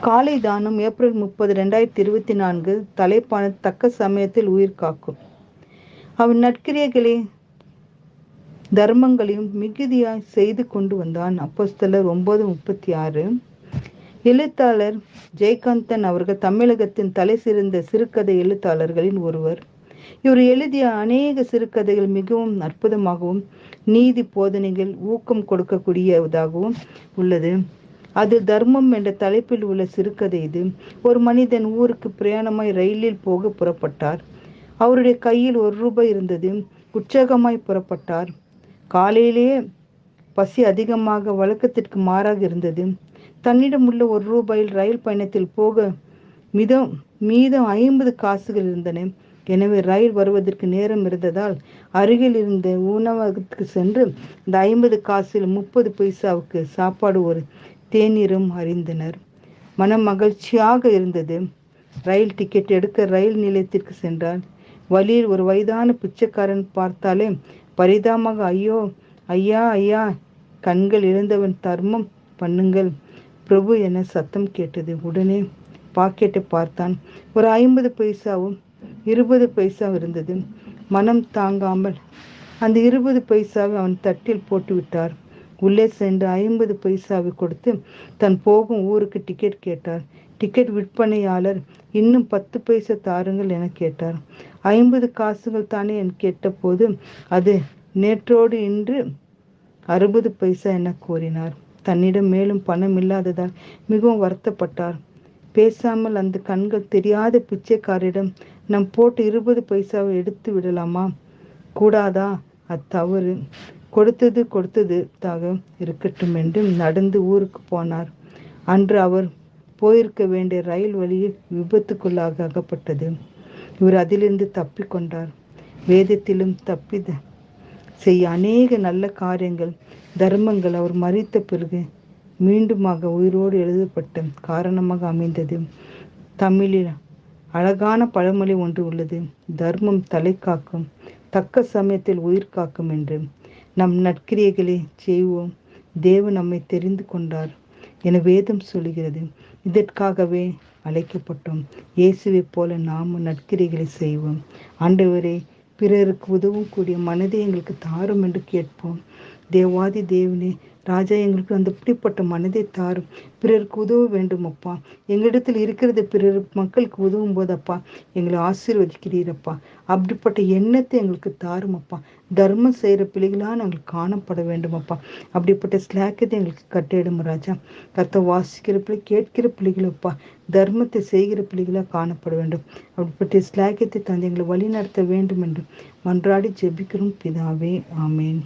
காலை தானம் ஏப்ரல் முப்பது ரெண்டாயிரத்தி இருபத்தி நான்கு தலைப்பான தக்க சமயத்தில் உயிர் காக்கும். அவன் நற்கிரியைகளை தர்மங்களையும் மிகுதியாய் செய்து கொண்டு வந்தான். அப்போஸ்தலர் ஒன்பது முப்பத்தி ஆறு. எழுத்தாளர் ஜெயகாந்தன் அவர்கள் தமிழகத்தின் தலை சிறந்த சிறுகதை எழுத்தாளர்களின் ஒருவர். இவர் எழுதிய அநேக சிறுகதைகள் மிகவும் அற்புதமாகவும் நீதி போதனைகள் ஊக்கம் கொடுக்கக்கூடியதாகவும் உள்ளது. அதில் தர்மம் என்ற தலைப்பில் உள்ள சிறுகதை இது. ஒரு மனிதன் ஊருக்கு பிரயாணமாய் ரயிலில் போக புறப்பட்டார். அவருடைய கையில் ஒரு ரூபாய் இருந்தது. உற்சாகமாய் புறப்பட்டார். காலையிலேயே பசி அதிகமாக வழக்கத்திற்கு மாறாக இருந்தது. தன்னிடம் உள்ள ஒரு ரூபாயில் ரயில் பயணத்தில் போக மிதம் மீதம் ஐம்பது காசுகள் இருந்தன. எனவே ரயில் வருவதற்கு நேரம் இருந்ததால் அருகில் இருந்த உணவகத்துக்கு சென்று இந்த ஐம்பது காசில் முப்பது பைசாவுக்கு சாப்பாடு ஒரு தேநீரும் அறிந்தனர். மனம் மகிழ்ச்சியாக இருந்தது. ரயில் டிக்கெட் எடுக்க ரயில் நிலையத்திற்கு சென்றார் வழியில் ஒரு வயதான பிச்சைக்காரன் பார்த்தாலே பரிதாமாக ஐயோ ஐயா ஐயா கண்கள் இழந்தவன் தர்மம் பண்ணுங்கள். பிரபு என சத்தம் கேட்டது. உடனே பாக்கெட்டை பார்த்தான். ஒரு ஐம்பது பைசாவும் இருபது பைசாவும் இருந்தது. மனம் தாங்காமல் அந்த இருபது பைசாவை அவன் தட்டில் போட்டு விட்டார் உள்ளே சென்று ஐம்பது பைசாவை கொடுத்து தன் போகும் ஊருக்கு டிக்கெட் கேட்டார். டிக்கெட் விற்பனையாளர் இன்னும் பத்து பைசா தாருங்கள் என கேட்டார். ஐம்பது காசுகள் தானே என் கேட்டபோது அது நேற்றோடு இன்று அறுபது பைசா என கூறினார். தன்னிடம் மேலும் பணம் இல்லாததால் மிகவும் வருத்தப்பட்டார். பேசாமல் அந்த கண்கள் தெரியாத பிச்சைக்காரிடம் நம் போட்டு இருபது பைசாவை எடுத்து விடலாமா? கூடாதா? அத்தவறு கொடுத்தது கொடுத்தது தாக இருக்கட்டும் என்று நடந்து ஊருக்கு போனார். அன்று அவர் போயிருக்க வேண்டிய ரயில் வழியில் விபத்துக்குள்ளாக அகப்பட்டது இவர் அதிலிருந்து தப்பி கொண்டார். வேதத்திலும் தப்பி செய்ய அநேக நல்ல காரியங்கள் தர்மங்கள் அவர் மறித்த பிறகு மீண்டுமாக உயிரோடு எழுதப்பட்ட காரணமாக அமைந்தது. தமிழில் அழகான பழமொழி ஒன்று உள்ளது. தர்மம் தலை காக்கும். தக்க சமயத்தில் உயிர் காக்கும் என்று நம் நற்கிரியைகளை செய்வோம். தேவன் நம்மை தெரிந்து கொண்டார். என வேதம் சொல்கிறது இதற்காகவே அழைக்கப்பட்டோம். இயேசுவை போல நாமும் நற்கிரிகளை செய்வோம். ஆண்டவரே பிறருக்கு உதவும் கூடிய மனதை எங்களுக்கு தாரும் என்று கேட்போம். தேவாதி தேவனே ராஜா எங்களுக்கு அந்த இப்படிப்பட்ட மனதை தாரும். பிறருக்கு உதவ வேண்டும் அப்பா எங்களிடத்தில் இருக்கிறது பிறர் மக்களுக்கு உதவும் போதப்பா எங்களை ஆசீர்வதிக்கிறீரப்பா. அப்படிப்பட்ட எண்ணத்தை எங்களுக்கு தாரும் அப்பா தர்மம் செய்கிற பிள்ளைகளாக நாங்கள் காணப்பட வேண்டும் அப்பா அப்படிப்பட்ட ஸ்லாக்கத்தை எங்களுக்கு கட்டிடும் ராஜா. கத்த வாசிக்கிற பிள்ளை கேட்கிற பிள்ளைகளப்பா. தர்மத்தை செய்கிற பிள்ளைகளாக காணப்பட வேண்டும். அப்படிப்பட்ட ஸ்லாக்கியத்தை தந்தை எங்களை வழி நடத்த வேண்டும் என்று மன்றாடி ஜெபிக்கிறோம். பிதாவே ஆமேன்.